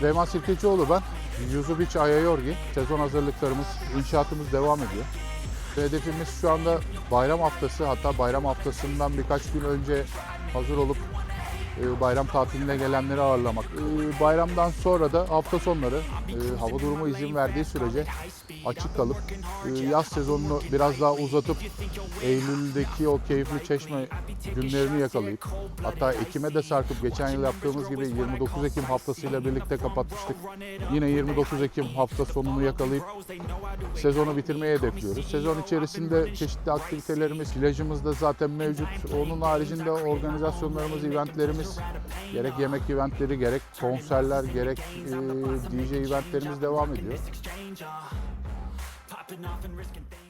Süleyman Sirkecioğlu ben. Yuzu Beach Ayayorgi. Sezon hazırlıklarımız, inşaatımız devam ediyor. Hedefimiz şu anda bayram haftası hatta bayram haftasından birkaç gün önce hazır olup e, bayram tatiline gelenleri ağırlamak. E, Bayramdan sonra da hafta sonları e, hava durumu izin verdiği sürece açık kalıp e, yaz sezonunu biraz daha uzatıp Eylül'deki o keyifli çeşme günlerini yakalayıp hatta Ekim'e de sarkıp geçen yıl yaptığımız gibi 29 Ekim haftasıyla birlikte kapatmıştık. Yine 29 Ekim hafta sonunu yakalayıp sezonu bitirmeyi hedefliyoruz. Sezon içerisinde çeşitli aktivitelerimiz, plajımızda zaten mevcut. Onun haricinde organizasyonlarımız, eventlerimiz, gerek yemek eventleri, gerek konserler, gerek e, DJ eventlerimiz devam ediyor. Popping off and risking things.